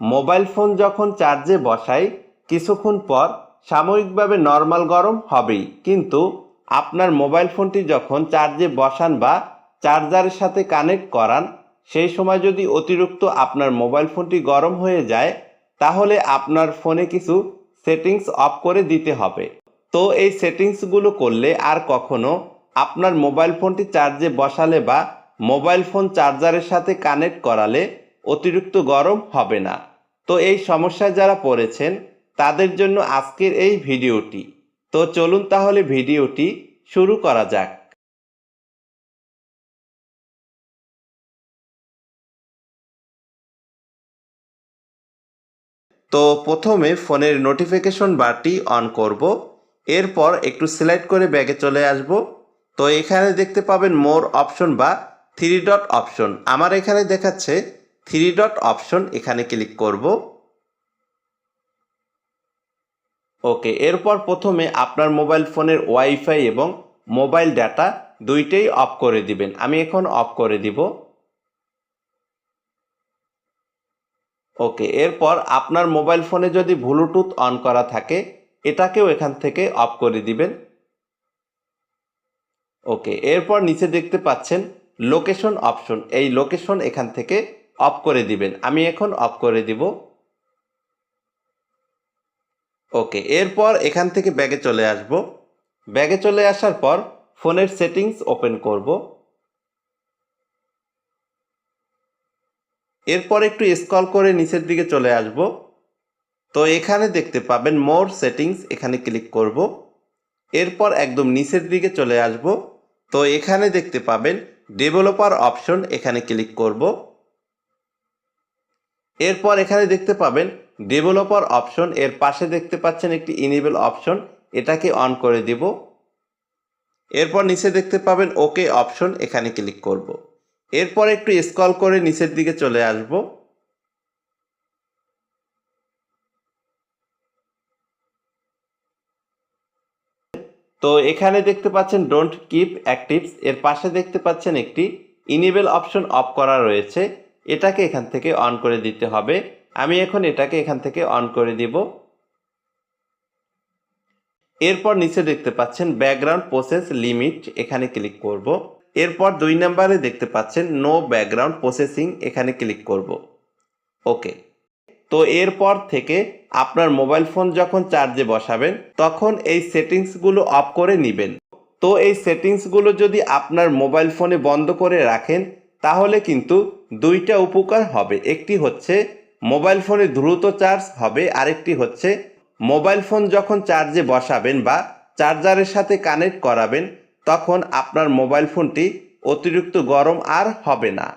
Mobile phone যখন চার্জে বসাই, কিছুক্ষণ পর সাময়িকভাবে নর্মাল গরম হবেই। কিন্তু আপনার মোবাইল ফোনটি যখন চার্জে বসান বা চার্জারের সাথে কানেক্ট করান, সেই সময় যদি অতিরিক্ত আপনার মোবাইল ফোনটি গরম হয়ে যায়, তাহলে আপনার ফোনে কিছু সেটিংস অফ করে দিতে হবে। তো এই সেটিংসগুলো করলে আর কখনো আপনার মোবাইল ফোনটি চার্জে বসালে বা মোবাইল ফোন চার্জারের সাথে কানেক্ট করালে অতিরিক্ত গরম হবে না। তো এই সমস্যায় যারা পড়েছেন, তাদের জন্য আজকের এই ভিডিওটি। তো চলুন তাহলে ভিডিওটি শুরু করা যাক। তো প্রথমে ফোনের নোটিফিকেশন বারটি অন করব। এরপর একটু সিলেক্ট করে ব্যাগে চলে আসব। তো এখানে দেখতে পাবেন মোর অপশন বা থ্রি ডট অপশন আমার এখানে দেখাচ্ছে থ্রি ডট অপশন এখানে ক্লিক করব। ওকে এরপর প্রথমে আপনার মোবাইল ফোনের ওয়াইফাই এবং মোবাইল ডাটা দুইটাই অফ করে দিবেন। আমি এখন অফ করে দিব। ওকে এরপর আপনার মোবাইল ফোনে যদি ব্লুটুথ অন করা থাকে, এটাকেও এখান থেকে অফ করে দিবেন। ওকে এরপর নিচে দেখতে পাচ্ছেন লোকেশন অপশন এই লোকেশন এখান থেকে অফ করে দিবেন। আমি এখন অফ করে দিব। ওকে, এরপর এখান থেকে ব্যাগে চলে আসব। ব্যাগে চলে আসার পর ফোনের সেটিংস ওপেন করব। এরপর একটু স্ক্রল করে নিচের দিকে চলে আসব। তো এখানে দেখতে পাবেন মোর সেটিংস, এখানে ক্লিক করব। এরপর একদম নিচের দিকে চলে আসব। তো এখানে দেখতে পাবেন ডেভেলপার অপশন, এখানে ক্লিক করব। এরপর এখানে দেখতে পাবেন ডেভেলপার অপশন এর পাশে দেখতে পাচ্ছেন একটি ইনেবল অপশন এটাকে অন করে দিব। এরপর নিচে দেখতে পাবেন ওকে অপশন এখানে ক্লিক করব। এরপর একটু স্কল করে নিচের দিকে চলে আসব। তো এখানে দেখতে পাচ্ছেন ডোন্ট কিপ অ্যাক্টিভস এর পাশে দেখতে পাচ্ছেন একটি ইনেবল অপশন অফ করা রয়েছে। এটাকে এখান থেকে অন করে দিতে হবে। আমি এখন এটাকে এখান থেকে অন করে দিব। এরপর নিচে দেখতে পাচ্ছেন ব্যাকগ্রাউন্ড প্রসেস লিমিট এখানে ক্লিক করব। এরপর দুই নম্বরে দেখতে পাচ্ছেন নো ব্যাকগ্রাউন্ড প্রসেসিং এখানে ক্লিক করব। ওকে। তো এরপর থেকে আপনার মোবাইল ফোন যখন চার্জে বসাবেন, তখন এই সেটিংসগুলো অফ করে নেবেন। তো এই সেটিংসগুলো যদি আপনার মোবাইল ফোনে বন্ধ করে রাখেন, তাহলে কিন্তু দুইটা উপকার হবে। একটি হচ্ছে মোবাইল ফোনে দ্রুত চার্জ হবে, আরেকটি হচ্ছে মোবাইল ফোন যখন চার্জে বসাবেন বা চার্জারের সাথে কানেক্ট করাবেন, তখন আপনার মোবাইল ফোনটি অতিরিক্ত গরম আর হবে না।